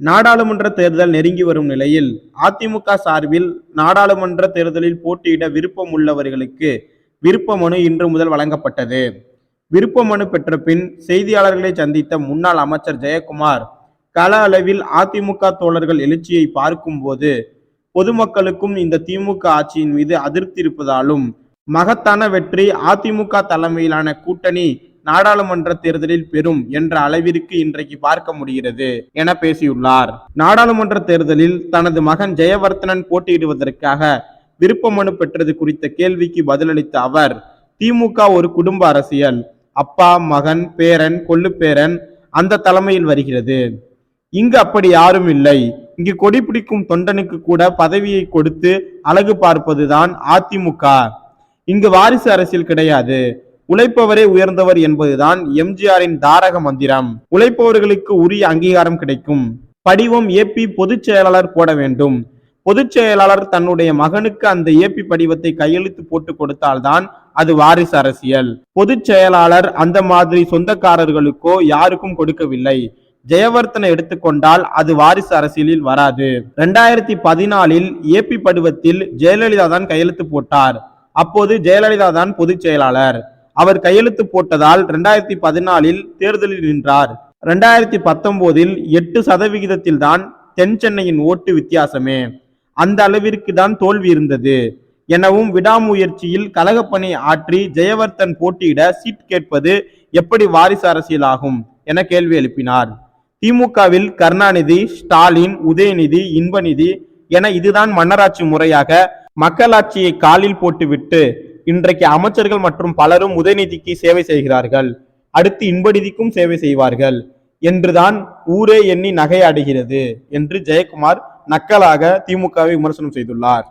நாடாளுமன்ற தேர்தல் நெருங்கி வரும் நிலையில் அதிமுக சார்பில் நாடாளுமன்ற தேர்தலில் போட்டியிட விருப்பம் உள்ளவர்களுக்கு விருப்ப மனு இன்று முதல் வழங்கப்பட்டது. விருப்ப மனு பெற்ற பின் செய்தியாளர்களை சந்தித்த முன்னாள் அமைச்சர் ஜெயக்குமார் கள அளவில் அதிமுக தோழர்கள் எழுச்சியை பார்க்கும்போது பொதுமக்களுக்கும் இந்த திமுக ஆட்சியின் மீது அதிருப்தி இருப்பதாலும் மகத்தான வெற்றி அதிமுக தலைமையிலான கூட்டணி நாடாளுமன்ற தேர்தலில் பெறும் என்ற அளவிற்கு இன்றைக்கு பார்க்க முடிகிறது என பேசியுள்ளார். நாடாளுமன்ற தேர்தலில் தனது மகன் ஜெயவர்த்தனன் போட்டியிடுவதற்காக விருப்ப மனு பெற்றது குறித்த கேள்விக்கு பதிலளித்த அவர் திமுக ஒரு குடும்ப அரசியல். அப்பா மகன் பேரன் கொள்ளுப்பேரன் அந்த தலைமையில் வருகிறது. இங்கு அப்படி யாரும் இல்லை. இங்கு கொடி பிடிக்கும் தொண்டனுக்கு கூட பதவியை கொடுத்து அழகு பார்ப்பதுதான் அதிமுக. இங்கு வாரிசு அரசியல் கிடையாது. உழைப்பவரே உயர்ந்தவர் என்பதுதான் எம்ஜிஆரின் தாரக மந்திரம். உழைப்பவர்களுக்கு உரிய அங்கீகாரம் கிடைக்கும். படிவம் ஏபி பொதுச் செயலாளர் போட வேண்டும். பொதுச் செயலாளர் தன்னுடைய மகனுக்கு அந்த ஏபி படிவத்தை கையெழுத்து போட்டு கொடுத்தால்தான் அது வாரிசு அரசியல். பொதுச் செயலாளர் அந்த மாதிரி சொந்தக்காரர்களுக்கோ யாருக்கும் கொடுக்கவில்லை. ஜெயவர்த்தனை எடுத்துக்கொண்டால் அது வாரிசு அரசியலில் வராது. ரெண்டாயிரத்தி பதினாலில் ஏபி படிவத்தில் ஜெயலலிதா தான் கையெழுத்து போட்டார். அப்போது ஜெயலலிதா தான் பொதுச் செயலாளர். அவர் கையெழுத்து போட்டதால் ரெண்டாயிரத்தி பதினாலில் தேர்தலில் நின்றார். ரெண்டாயிரத்தி பத்தொன்பதில் எட்டு சதவிகிதத்தில் தான் தென் சென்னையின் ஓட்டு வித்தியாசமே. அந்த அளவிற்கு தான் தோல்வி இருந்தது. எனவும் விடாமுயற்சியில் கழகப்பணி ஆற்றி ஜெயவர்த்தன் போட்டியிட சீட் கேட்பது எப்படி வாரிசு அரசியலாகும் என கேள்வி எழுப்பினார். திமுகவில் கருணாநிதி ஸ்டாலின் உதயநிதி இன்பநிதி என இதுதான் மன்னராட்சி முறையாக மக்களாட்சியை காலில் போட்டுவிட்டு இன்றைக்கு அமைச்சர்கள் மற்றும் பலரும் உதயநிதிக்கு சேவை செய்கிறார்கள். அடுத்து இன்பநிதிக்கும் சேவை செய்வார்கள். என்றுதான் ஊரே எண்ணி நகையாடுகிறது என்று ஜெயக்குமார் நக்கலாக திமுகவை விமர்சனம் செய்துள்ளார்.